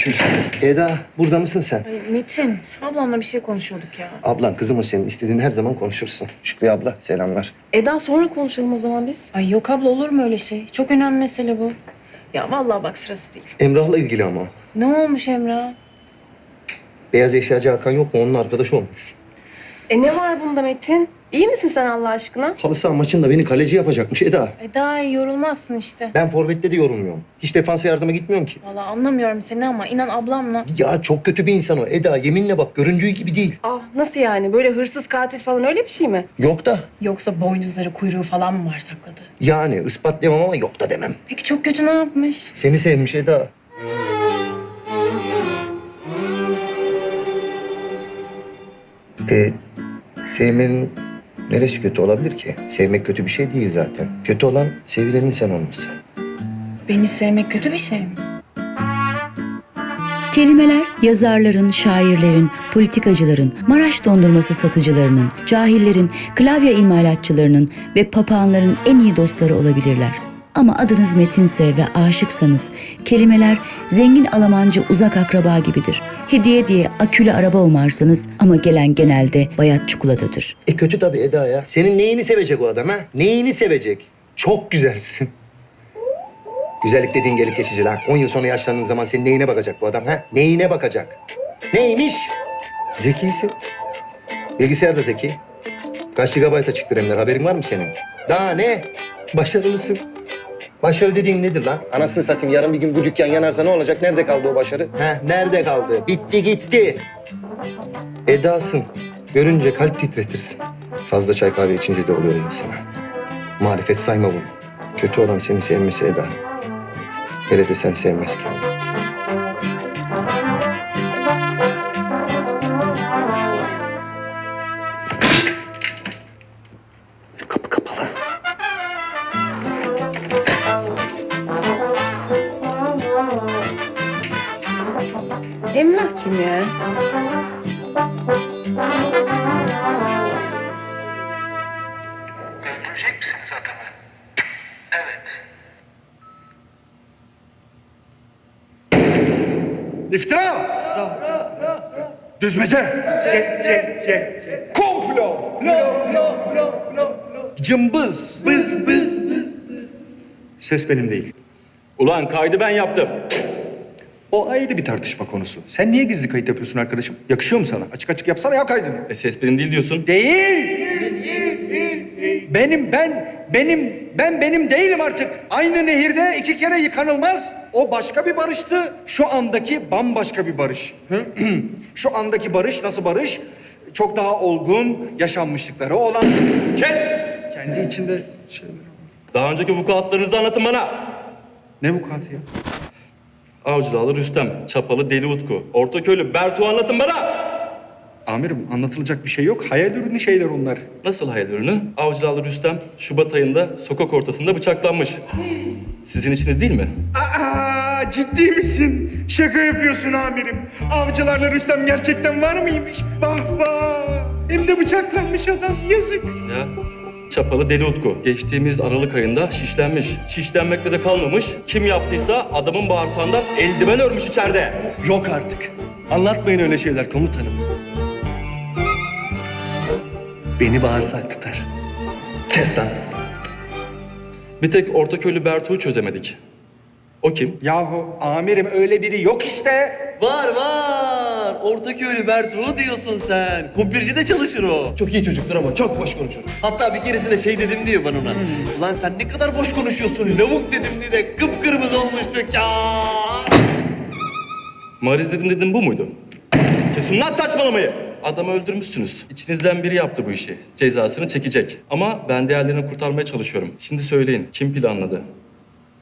şükür. Eda burada mısın sen? Ay Metin, ablamla bir şey konuşuyorduk ya. Ablan kızım o senin. istediğin her zaman konuşursun. Şükrü abla selamlar. Eda sonra konuşalım o zaman biz. Ay yok abla olur mu öyle şey? Çok önemli mesele bu. Ya vallahi bak sırası değil. Emrah'la ilgili ama. Ne olmuş Emrah? Beyaz eşyacı Hakan yok mu? Onun arkadaşı olmuş. E ne var bunda Metin? İyi misin sen Allah aşkına? Halı saha maçında beni kaleci yapacakmış Eda. E daha iyi yorulmazsın işte. Ben forvette de yorulmuyorum. Hiç defansa yardıma gitmiyorum ki. Vallahi anlamıyorum seni ama inan ablamla. Ya çok kötü bir insan o. Eda yeminle bak göründüğü gibi değil. Ah nasıl yani? Böyle hırsız katil falan öyle bir şey mi? Yok da Yoksa boynuzları kuyruğu falan mı var sakladı? yani ispatlayamam ama yok da demem. Peki çok kötü ne yapmış? Seni sevmiş Eda. E, sevmenin neresi kötü olabilir ki? Sevmek kötü bir şey değil zaten. Kötü olan sevilenin sen olması. Beni sevmek kötü bir şey mi? Kelimeler yazarların, şairlerin, politikacıların, Maraş dondurması satıcılarının, cahillerin, klavye imalatçılarının ve papağanların en iyi dostları olabilirler. Ama adınız Metinse ve aşıksanız kelimeler zengin Almancı uzak akraba gibidir. Hediye diye akülü araba umarsınız ama gelen genelde bayat çikolatadır. E kötü tabii Eda ya. Senin neyini sevecek o adam ha? Neyini sevecek? Çok güzelsin. Güzellik dediğin gelip geçici lan. 10 yıl sonra yaşlandığın zaman senin neyine bakacak bu adam ha? Neyine bakacak? Neymiş? Zekisin. Bilgisayar da zeki. Kaç gigabayta çıktı RAM'ler haberin var mı senin? Daha ne? Başarılısın. Başarı dediğin nedir lan? Anasını satayım yarın bir gün bu dükkan yanarsa ne olacak? Nerede kaldı o başarı? Ha, nerede kaldı? Bitti gitti. Edasın. Görünce kalp titretirsin. Fazla çay kahve içince de oluyor insana. Marifet sayma bunu. Kötü olan seni sevmesi Eda. Hele de sen sevmezken. Kim ya? Öldürecek misiniz adamı? Evet. İftira! Düzmece! Ce, ce, ce, Komplo! No, no, no, no, no. Cımbız! Bız, bız, bız, bız. Ses benim değil. Ulan kaydı ben yaptım. O ayrı bir tartışma konusu. Sen niye gizli kayıt yapıyorsun arkadaşım? Yakışıyor mu sana? Açık açık yapsana ya kaydını. E ses benim değil diyorsun. Değil. Benim ben benim ben benim değilim artık. Aynı nehirde iki kere yıkanılmaz. O başka bir barıştı. Şu andaki bambaşka bir barış. Şu andaki barış nasıl barış? Çok daha olgun, yaşanmışlıkları olan Kes! kendi içinde şeyler. Daha önceki vukuatlarınızı anlatın bana. Ne bu kat ya? Avcıdağlı Rüstem, Çapalı Deli Utku, Ortaköylü Bertu anlatın bana. Amirim anlatılacak bir şey yok. Hayal ürünü şeyler onlar. Nasıl hayal ürünü? Avcıdağlı Rüstem Şubat ayında sokak ortasında bıçaklanmış. Sizin işiniz değil mi? Aa, ciddi misin? Şaka yapıyorsun amirim. Avcılarla Rüstem gerçekten var mıymış? Vah vah. Hem de bıçaklanmış adam. Yazık. Ya Çapalı Deli Utku geçtiğimiz Aralık ayında şişlenmiş. Şişlenmekle de kalmamış. Kim yaptıysa adamın bağırsağından eldiven örmüş içeride. Yok artık. Anlatmayın öyle şeyler komutanım. Beni bağırsak tutar. Kes lan. Bir tek Ortaköylü Bertu'yu çözemedik. O kim? Yahu amirim öyle biri yok işte. Var var. Ortaköylü Bertuğ diyorsun sen. Kumpircide çalışır o. Çok iyi çocuktur ama çok boş konuşur. Hatta bir keresinde şey dedim diyor bana ona. Ulan sen ne kadar boş konuşuyorsun. Lavuk dedim diye de kıpkırmızı olmuştuk ya. Mariz dedim dedim bu muydu? Kesin lan saçmalamayı. Adamı öldürmüşsünüz. İçinizden biri yaptı bu işi. Cezasını çekecek. Ama ben diğerlerini kurtarmaya çalışıyorum. Şimdi söyleyin. Kim planladı?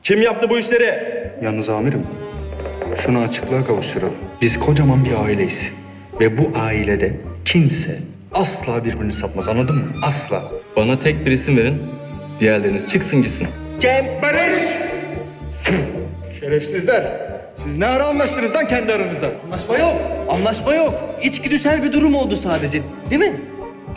Kim yaptı bu işleri? Yalnız amirim şunu açıklığa kavuşturalım. Biz kocaman bir aileyiz. Ve bu ailede kimse asla birbirini satmaz anladın mı? Asla. Bana tek bir isim verin. Diğerleriniz çıksın gitsin. Cem Barış! Şerefsizler. Siz ne ara anlaştınız lan kendi aranızda? Anlaşma yok. Anlaşma yok. İçgüdüsel bir durum oldu sadece. Değil mi?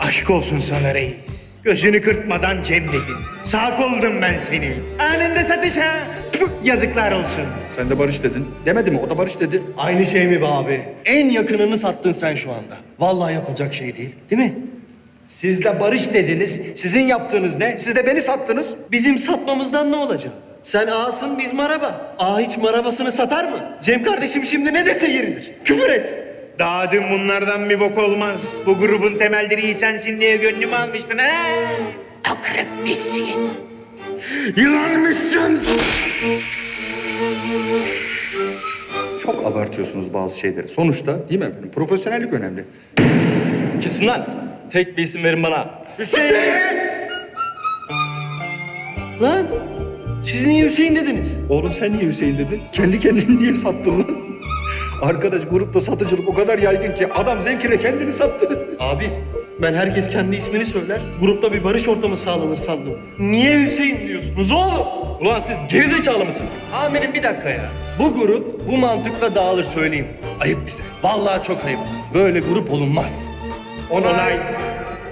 Aşk olsun sana reis. Gözünü kırpmadan Cem dedin. Sağ koldum ben seni. Anında satış ha. Tüh, yazıklar olsun. Sen de Barış dedin. Demedi mi? O da Barış dedi. Aynı şey mi be abi? En yakınını sattın sen şu anda. Vallahi yapılacak şey değil. Değil mi? Siz de Barış dediniz. Sizin yaptığınız ne? Siz de beni sattınız. Bizim satmamızdan ne olacak? Sen ağasın biz maraba. Ağa hiç marabasını satar mı? Cem kardeşim şimdi ne dese yeridir. Küfür et. Daha dün bunlardan bir bok olmaz. Bu grubun temel direği sensin diye gönlümü almıştın ha? Akrepmişsin. Yılanmışsın. Çok abartıyorsunuz bazı şeyleri. Sonuçta değil mi efendim? Profesyonellik önemli. Kesin lan. Tek bir isim verin bana. Lan siz niye Hüseyin dediniz? Oğlum sen niye Hüseyin dedin? Kendi kendini niye sattın lan? Arkadaş grupta satıcılık o kadar yaygın ki adam zevkine kendini sattı. Abi ben herkes kendi ismini söyler. Grupta bir barış ortamı sağlanır sandım. Niye Hüseyin diyorsunuz oğlum? Ulan siz gerizekalı mısınız? Amirim bir dakika ya. Bu grup bu mantıkla dağılır söyleyeyim. Ayıp bize. Vallahi çok ayıp. Böyle grup olunmaz. Onay.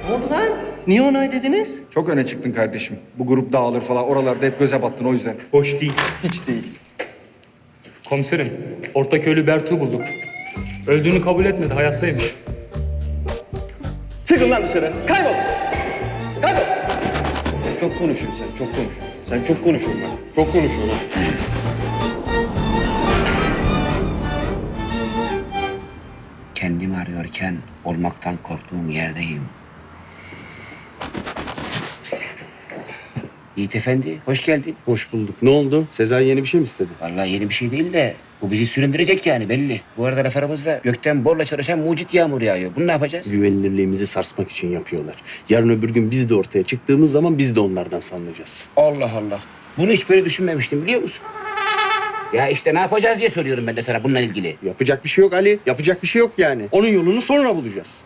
Ne oldu lan? Niye onay dediniz? Çok öne çıktın kardeşim. Bu grup dağılır falan. Oralarda hep göze battın o yüzden. Hoş değil. Hiç değil. Komiserim, Ortaköylü Bertuğ'u bulduk. Öldüğünü kabul etmedi, hayattaymış. Çıkın lan dışarı. Kaybol. Kaybol. Çok konuşuyorsun sen, çok konuşuyorsun. Sen çok konuşuyorsun lan. Çok konuşuyorsun ha. Kendimi arıyorken olmaktan korktuğum yerdeyim. Yiğit Efendi, hoş geldin. Hoş bulduk. Ne oldu? Sezai yeni bir şey mi istedi? Vallahi yeni bir şey değil de bu bizi süründürecek yani belli. Bu arada laf aramızda gökten borla çalışan mucit yağmur yağıyor. Bunu ne yapacağız? Güvenilirliğimizi sarsmak için yapıyorlar. Yarın öbür gün biz de ortaya çıktığımız zaman biz de onlardan sanılacağız. Allah Allah. Bunu hiç böyle düşünmemiştim biliyor musun? Ya işte ne yapacağız diye soruyorum ben de sana bununla ilgili. Yapacak bir şey yok Ali. Yapacak bir şey yok yani. Onun yolunu sonra bulacağız.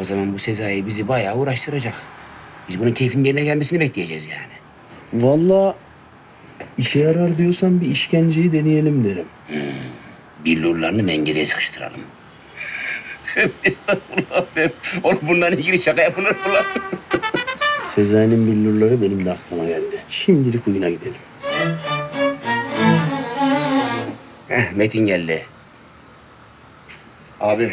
O zaman bu Sezai bizi bayağı uğraştıracak. Biz bunun keyfinin yerine gelmesini bekleyeceğiz yani. Vallahi işe yarar diyorsan bir işkenceyi deneyelim derim. billurlarını mengereye sıkıştıralım. Tövbe estağfurullah tövbe. Oğlum bunlarla ilgili şaka yapılır mı lan? Sezai'nin billurları benim de aklıma geldi. Şimdilik oyuna gidelim. Heh, Metin geldi. Abi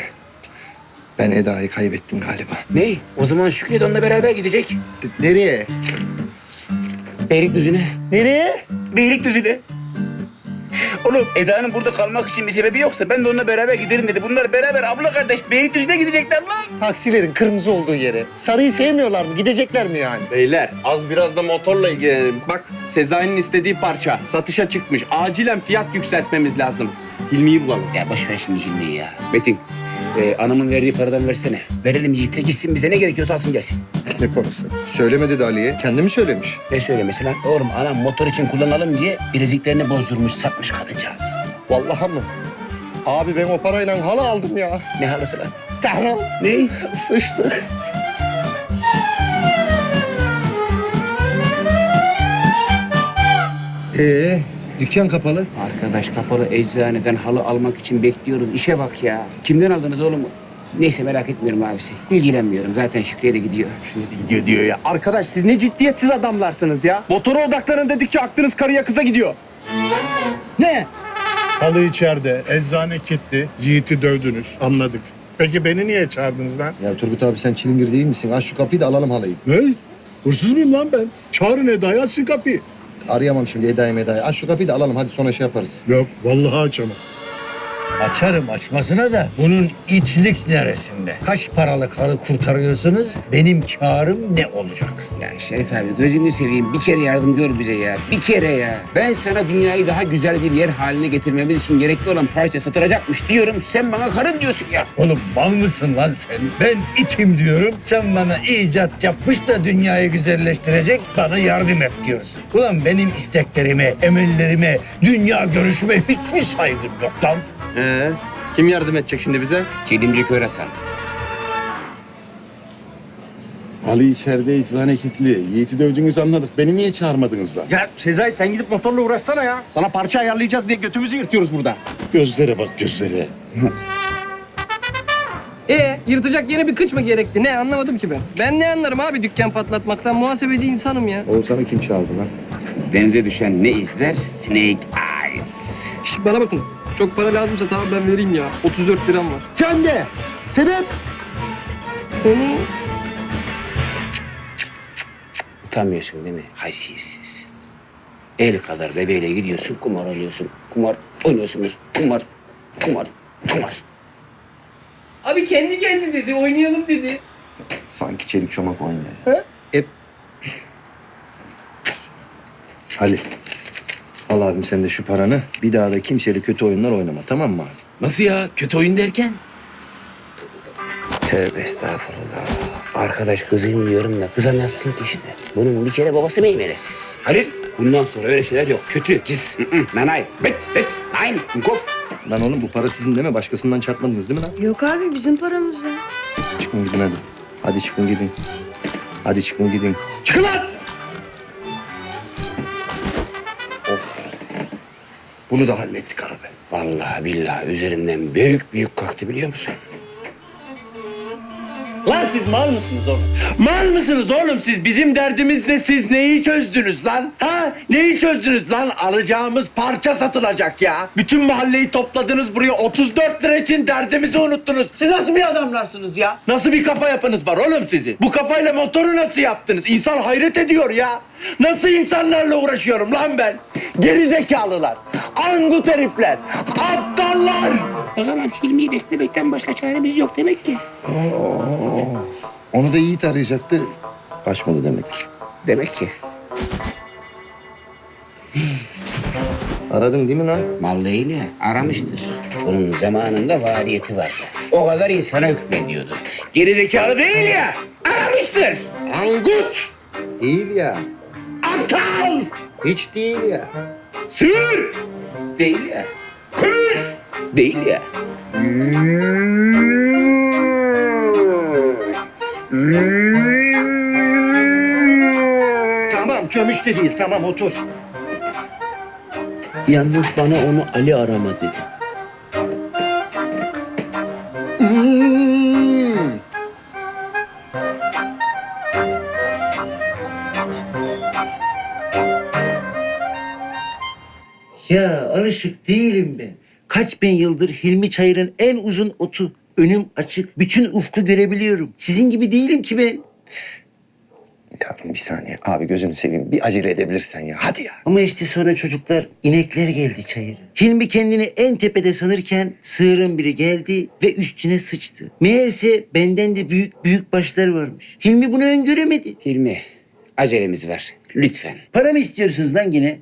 ben Eda'yı kaybettim galiba. Ne? O zaman Şükrü de onunla beraber gidecek. D- nereye? Beylikdüzü'ne. Nereye? Beylikdüzü'ne. Oğlum Eda'nın burada kalmak için bir sebebi yoksa ben de onunla beraber giderim dedi. Bunlar beraber abla kardeş Beylikdüzü'ne gidecekler lan. Taksilerin kırmızı olduğu yere. Sarıyı sevmiyorlar mı? Gidecekler mi yani? Beyler az biraz da motorla ilgilenelim. Bak Sezai'nin istediği parça satışa çıkmış. Acilen fiyat yükseltmemiz lazım. Hilmi'yi bulalım. Ya boş ver şimdi Hilmi'yi ya. Metin, e, anamın verdiği paradan versene. Verelim Yiğit'e gitsin bize ne gerekiyorsa alsın gelsin. Ne parası? Söylemedi de Ali'ye. Kendi mi söylemiş? Ne söylemesi lan? Oğlum anam motor için kullanalım diye bileziklerini bozdurmuş satmış kadıncağız. Vallahi mı? Abi ben o parayla halı aldım ya. Ne halısı lan? Tahran. Ne? Sıçtık. Ee, dükkan kapalı. Arkadaş kapalı eczaneden halı almak için bekliyoruz. İşe bak ya. Kimden aldınız oğlum? Neyse merak etmiyorum abisi. İlgilenmiyorum. Zaten Şükrü'ye de gidiyor. Gidiyor diyor ya. Arkadaş siz ne ciddiyetsiz adamlarsınız ya. Motora odaklanın dedikçe aklınız karıya kıza gidiyor. Ne? Halı içeride, eczane kilitli, Yiğit'i dövdünüz. Anladık. Peki beni niye çağırdınız lan? Ya Turgut abi sen çilingir değil misin? Aç şu kapıyı da alalım halıyı. Ne? Hırsız mıyım lan ben? Çağırın Eda'yı açsın kapıyı. Arayamam şimdi Eda'yı Meda'yı. Aç şu kapıyı da alalım hadi sonra şey yaparız. Yok, vallahi açamam. Açarım açmasına da bunun itlik neresinde? Kaç paralı karı kurtarıyorsunuz? Benim karım ne olacak? Ya Şerif abi gözünü seveyim. Bir kere yardım gör bize ya. Bir kere ya. Ben sana dünyayı daha güzel bir yer haline getirmemiz için gerekli olan parça satılacakmış diyorum. Sen bana karım diyorsun ya. Oğlum mal mısın lan sen? Ben itim diyorum. Sen bana icat yapmış da dünyayı güzelleştirecek bana yardım et diyorsun. Ulan benim isteklerime, emellerime, dünya görüşüme hiçbir saygın yok lan. Ee, kim yardım edecek şimdi bize? Çelimci kör Hasan. Halı içeride, eczane kilitli. Yiğit'i dövdüğünüzü anladık. Beni niye çağırmadınız lan? Ya Sezai sen gidip motorla uğraşsana ya. Sana parça ayarlayacağız diye götümüzü yırtıyoruz burada. Gözlere bak gözlere. Ee, yırtacak yeni bir kıç mı gerekti? Ne anlamadım ki ben. Ben ne anlarım abi dükkan patlatmaktan? Muhasebeci insanım ya. Oğuzhan'ı kim çağırdı lan? Denize düşen ne izler? Snake eyes. Şş, bana bakın. Çok para lazımsa tamam ben vereyim ya. 34 liram var. Sen de. Sebep? Hı. Utanmıyorsun değil mi? Haysiyetsiz. El kadar bebeğiyle gidiyorsun, kumar oynuyorsun. Kumar oynuyorsunuz. Kumar, kumar, kumar. Abi kendi geldi dedi. Oynayalım dedi. Sanki çelik çomak oynuyor. He? E... Ali. Al abim sen de şu paranı. Bir daha da kimseyle kötü oyunlar oynama tamam mı abi? Nasıl ya? Kötü oyun derken? Tövbe estağfurullah. Arkadaş kızın diyorum da kızamazsın ki işte. Bunun bir kere babası meymelesiz. Halil bundan sonra öyle şeyler yok. Kötü, cis, nanay, bet, bet, nein, kof. Lan oğlum bu para sizin değil mi? Başkasından çarpmadınız değil mi lan? Yok abi bizim paramız ya. Çıkın gidin hadi. Hadi çıkın gidin. Hadi çıkın gidin. Çıkın lan! Bunu da hallettik abi. Vallahi billahi üzerimden büyük büyük kalktı biliyor musun? Lan siz mal mısınız oğlum? Mal mısınız oğlum siz? Bizim derdimiz ne? Siz neyi çözdünüz lan? Ha? Neyi çözdünüz lan? Alacağımız parça satılacak ya. Bütün mahalleyi topladınız buraya 34 lira için derdimizi unuttunuz. Siz nasıl bir adamlarsınız ya? Nasıl bir kafa yapınız var oğlum sizin? Bu kafayla motoru nasıl yaptınız? İnsan hayret ediyor ya. Nasıl insanlarla uğraşıyorum lan ben? Gerizekalılar, angut herifler, aptallar. O zaman Hilmi'yi beklemekten başka çaremiz yok demek ki. Onu da Yiğit arayacaktı. Kaçmadı demek ki. Demek ki. Aradın değil mi lan? Vallahi ne? Aramıştır. Bunun zamanında variyeti vardı. O kadar insana hükmediyordu. Gerizekalı değil ya. Aramıştır. Angut! Değil ya. Aptal. Hiç değil ya. Sığır. Değil ya. Konuş. Değil ya. Tamam kömüş de değil. Tamam otur. Yalnız bana onu Ali arama dedi. Hmm. Ya alışık değilim ben. Kaç bin yıldır Hilmi Çayır'ın en uzun otu. Önüm açık. Bütün ufku görebiliyorum. Sizin gibi değilim ki ben. Ya bir saniye. Abi gözünü seveyim. Bir acele edebilirsen ya. Hadi ya. Ama işte sonra çocuklar inekler geldi çayıra. Hilmi kendini en tepede sanırken sığırın biri geldi ve üstüne sıçtı. Meğerse benden de büyük büyük başlar varmış. Hilmi bunu öngöremedi. Hilmi, acelemiz var. Lütfen. Para mı istiyorsunuz lan yine?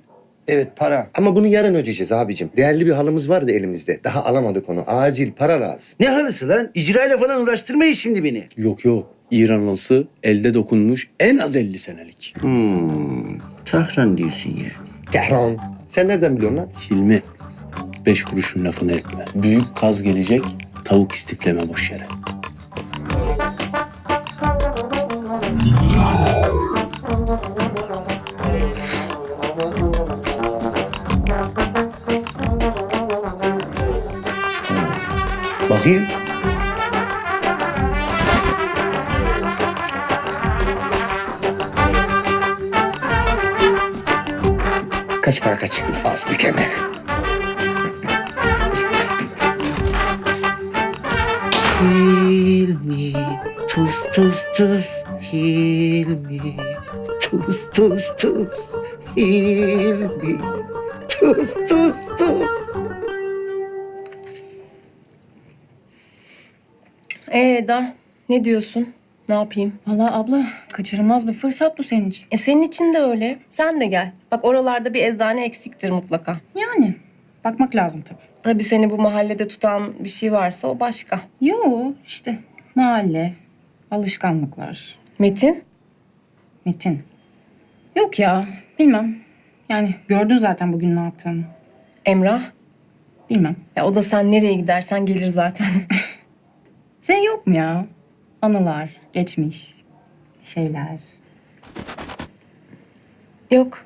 Evet para. Ama bunu yarın ödeyeceğiz abicim. Değerli bir halımız vardı elimizde. Daha alamadık onu. Acil para lazım. Ne halısı lan? İcrayla falan uğraştırmayın şimdi beni. Yok yok. İran halısı elde dokunmuş en az 50 senelik. Hmm, Tahran diyorsun ya. Tehran. Sen nereden biliyorsun lan? Hilmi, beş kuruşun lafını etme. Büyük kaz gelecek, tavuk istifleme boş yere. Bakayım. Kaç para kaç? Az bir keme. Hilmi, tuz tuz tuz, Hilmi, tuz tuz tuz, Hilmi, tuz tuz tuz. Ee Eda ne diyorsun? Ne yapayım? Vallahi abla kaçırılmaz bir fırsat bu senin için. E senin için de öyle. Sen de gel. Bak oralarda bir eczane eksiktir mutlaka. Yani bakmak lazım tabii. Tabii seni bu mahallede tutan bir şey varsa o başka. Yo işte mahalle, alışkanlıklar, Metin? Metin. Yok ya bilmem. Yani gördün zaten bugün ne yaptığını. Emrah? Bilmem. Ya o da sen nereye gidersen gelir zaten. Sen yok mu ya? Anılar, geçmiş, şeyler. Yok.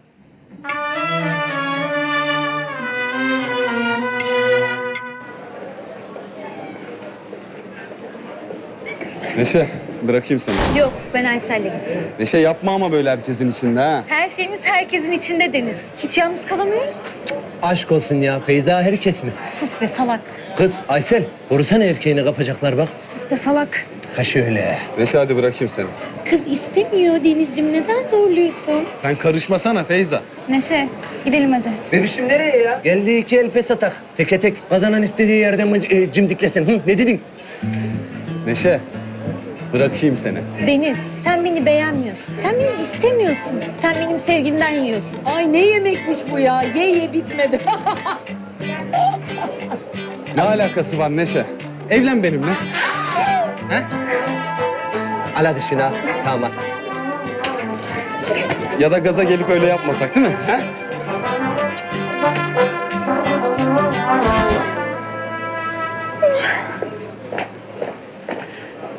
Neşe bırakayım seni. Yok ben Aysel'le gideceğim. Neşe yapma ama böyle herkesin içinde ha. Her şeyimiz herkesin içinde Deniz. Hiç yalnız kalamıyoruz ki. Aşk olsun ya Feyza herkes mi? Sus be salak. Kız Aysel korusana erkeğini kapacaklar bak. Sus be salak. Ha şöyle. Neşe hadi bırakayım seni. Kız istemiyor Denizciğim. Neden zorluyorsun? Sen karışmasana Feyza. Neşe gidelim hadi. Bebişim nereye ya? Geldi iki el pes atak. Teke tek kazanan istediği yerden mı e, cimdiklesin. Hı, ne dedin? Neşe bırakayım seni. Deniz sen beni beğenmiyorsun. Sen beni istemiyorsun. Sen benim sevgimden yiyorsun. Ay ne yemekmiş bu ya? Ye ye bitmedi. Ne alakası var Neşe? Evlen benimle. Al hadi şunu. Tamam. Ya da gaza gelip öyle yapmasak değil mi? Ha?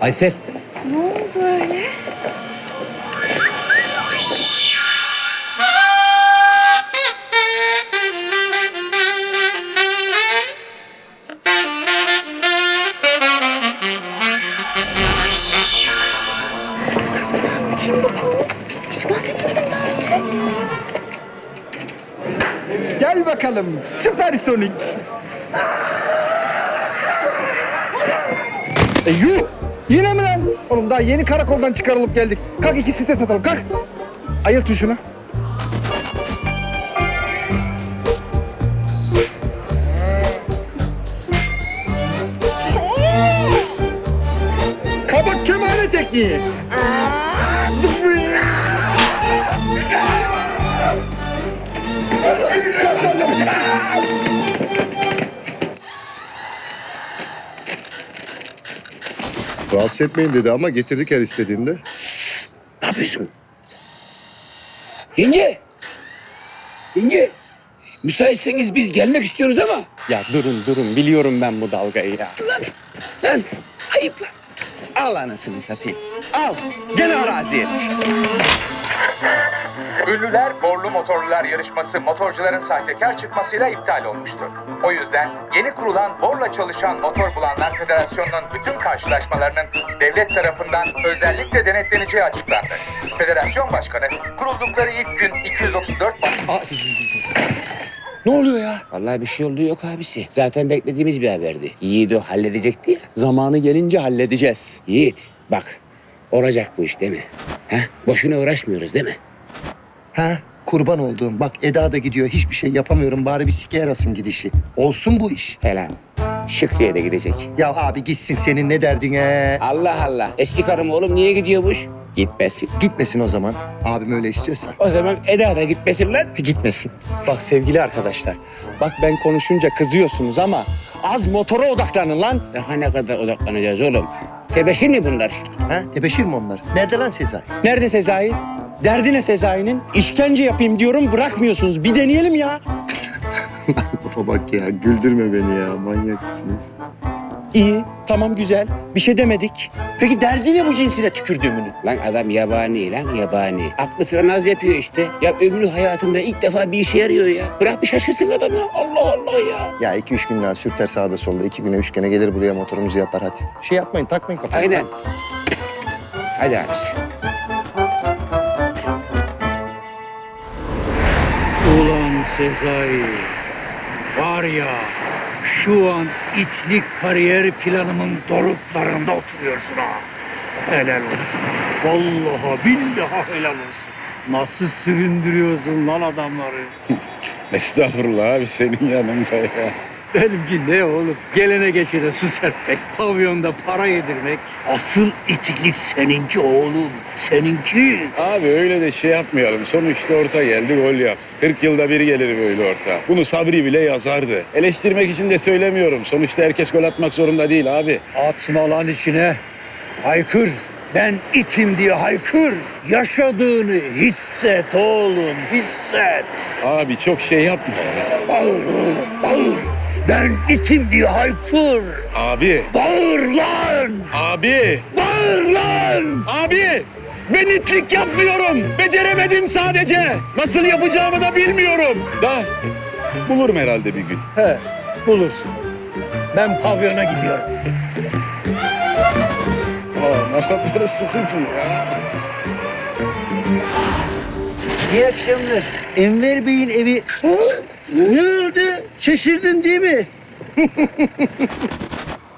Aysel. Kim bu konu? Hiç bahsetmedin daha önce. Gel bakalım süpersonik. E yuh! Yine mi lan? Oğlum daha yeni karakoldan çıkarılıp geldik. Kalk iki site satalım kalk. Ayır tuşunu. Kabak kemane tekniği. Aa, Rahatsız etmeyin dedi ama getirdik her istediğinde. Ne yapıyorsun? Yenge. Yenge. Müsaitseniz biz gelmek istiyoruz ama. Ya durun durun biliyorum ben bu dalgayı ya. Lan, lan ayıp lan. Al anasını satayım. Al. Gene araziye. Ünlüler Borlu Motorlular yarışması motorcuların sahtekar çıkmasıyla iptal olmuştur. O yüzden yeni kurulan Borla Çalışan Motor Bulanlar Federasyonu'nun bütün karşılaşmalarının devlet tarafından özellikle denetleneceği açıklandı. Federasyon Başkanı kuruldukları ilk gün 234 baş... Ne oluyor ya? Vallahi bir şey olduğu yok abisi. Zaten beklediğimiz bir haberdi. Yiğit o halledecekti ya. Zamanı gelince halledeceğiz. Yiğit bak olacak bu iş değil mi? Ha? Boşuna uğraşmıyoruz değil mi? Ha kurban olduğum. Bak Eda da gidiyor. Hiçbir şey yapamıyorum. Bari bir sike yarasın gidişi. Olsun bu iş. Helal. Şükrü'ye de gidecek. Ya abi gitsin senin ne derdine. Allah Allah. Eski karım oğlum niye gidiyormuş? Gitmesin. Gitmesin o zaman. Abim öyle istiyorsa. O zaman Eda da gitmesin lan. Gitmesin. Bak sevgili arkadaşlar. Bak ben konuşunca kızıyorsunuz ama az motora odaklanın lan. Daha ne kadar odaklanacağız oğlum? Tebeşir mi bunlar? Ha tebeşir mi onlar? Nerede lan Sezai? Nerede Sezai? Derdi ne Sezai'nin? İşkence yapayım diyorum bırakmıyorsunuz. Bir deneyelim ya. Kafa bak ya. Güldürme beni ya. Manyak mısınız? İyi, tamam güzel. Bir şey demedik. Peki derdi ne bu cinsine tükürdüğümünün? Lan adam yabani lan yabani. Aklı sıra naz yapıyor işte. Ya ömrü hayatında ilk defa bir işe yarıyor ya. Bırak bir şaşırsın adam ya. Allah Allah ya. Ya iki üç gün daha sürter sağda solda. iki güne üç güne gelir buraya motorumuzu yapar hadi. Şey yapmayın takmayın kafanıza. Aynen. Hadi abisi. Ulan Sezai. Var ya şu an itlik kariyer planımın doruklarında oturuyorsun ha. Helal olsun. Vallahi billahi helal olsun. Nasıl süründürüyorsun lan adamları? Estağfurullah abi senin yanında ya. Benimki ne oğlum? Gelene geçene su serpmek, pavyonda para yedirmek. Asıl itiklik seninki oğlum, seninki. Abi öyle de şey yapmayalım. Sonuçta orta geldi gol yaptı. 40 yılda bir gelir böyle orta. Bunu Sabri bile yazardı. Eleştirmek için de söylemiyorum. Sonuçta herkes gol atmak zorunda değil abi. Atma lan içine. Haykır. Ben itim diye haykır. Yaşadığını hisset oğlum, hisset. Abi çok şey yapma. Bağır oğlum, bağır. Ben itim diye haykır. Abi, Bağır lan! abi, Bağır lan! abi! Ben itlik yapmıyorum. Beceremedim sadece. Nasıl yapacağımı da bilmiyorum. Da bulurum herhalde bir gün. He, bulursun. Ben pavyona gidiyorum. falan. Ne kadar sıkıntı ya. İyi akşamlar. Enver Bey'in evi... ne oldu? Şaşırdın değil mi?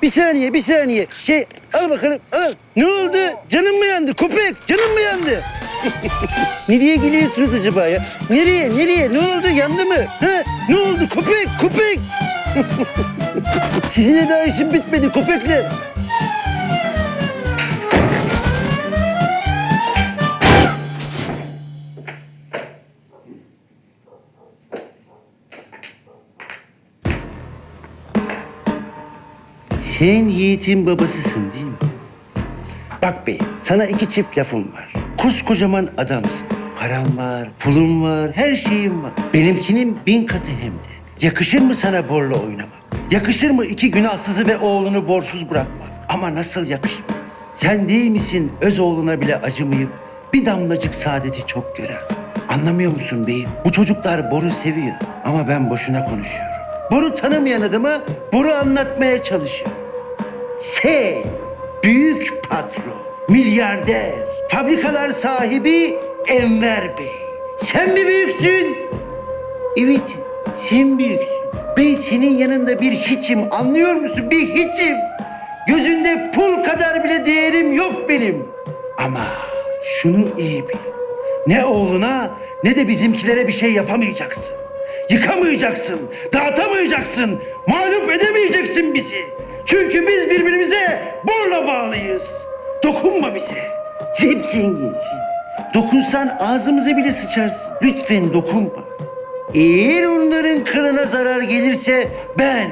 bir saniye, bir saniye. Şey, al bakalım, al. Ne oldu? Canın mı yandı? Köpek, canın mı yandı? nereye geliyorsunuz acaba ya? Nereye, nereye? Ne oldu? Yandı mı? Ha? Ne oldu? Köpek, köpek. Sizinle daha işim bitmedi köpekler. Sen Yiğit'in babasısın değil mi? Bak bey, sana iki çift lafım var. Koskocaman adamsın. Param var, pulum var, her şeyim var. Benimkinin bin katı hem de. Yakışır mı sana borla oynamak? Yakışır mı iki günahsızı ve oğlunu borsuz bırakmak? Ama nasıl yakışmaz? Sen değil misin öz oğluna bile acımayıp bir damlacık saadeti çok gören? Anlamıyor musun beyim? Bu çocuklar boru seviyor ama ben boşuna konuşuyorum. Boru tanımayan adama boru anlatmaya çalışıyorum. Sen büyük patron, milyarder, fabrikalar sahibi Enver Bey. Sen mi büyüksün? Evet, sen büyüksün. Ben senin yanında bir hiçim, anlıyor musun? Bir hiçim. Gözünde pul kadar bile değerim yok benim. Ama şunu iyi bil. Ne oğluna ne de bizimkilere bir şey yapamayacaksın. Yıkamayacaksın, dağıtamayacaksın, mağlup edemeyeceksin bizi. Çünkü biz birbirimize borla bağlıyız. Dokunma bize. Hep zenginsin. Dokunsan ağzımıza bile sıçarsın. Lütfen dokunma. Eğer onların kılına zarar gelirse ben,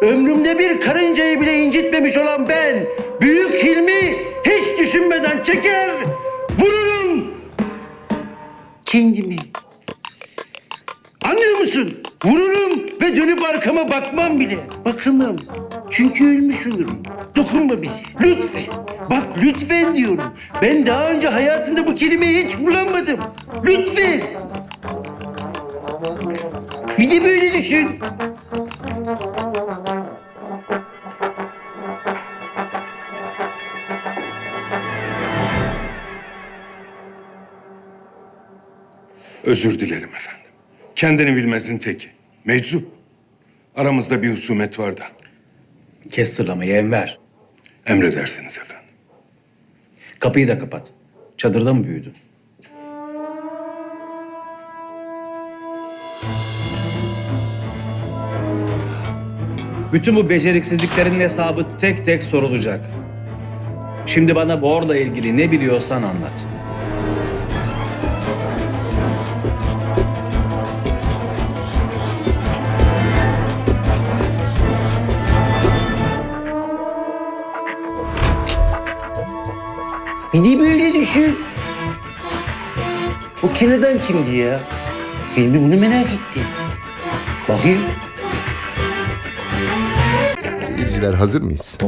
ömrümde bir karıncayı bile incitmemiş olan ben, Büyük Hilmi hiç düşünmeden çeker, vururum. Kendimi. Anlıyor musun? Vururum ve dönüp arkama bakmam bile. Bakamam. Çünkü ölmüş olurum. Dokunma bize. Lütfen. Bak lütfen diyorum. Ben daha önce hayatımda bu kelimeyi hiç kullanmadım. Lütfen. Bir de böyle düşün. Özür dilerim efendim. Kendini bilmezin teki. Meczup. Aramızda bir husumet var da. Kes sırlamayı Enver. Emredersiniz efendim. Kapıyı da kapat. Çadırda mı büyüdün? Bütün bu beceriksizliklerin hesabı tek tek sorulacak. Şimdi bana borla ilgili ne biliyorsan anlat. De böyle düşün. O Kenan'dan kimdi ya? Hilmi bunu merak etti. Bakayım. Seyirciler hazır mıyız?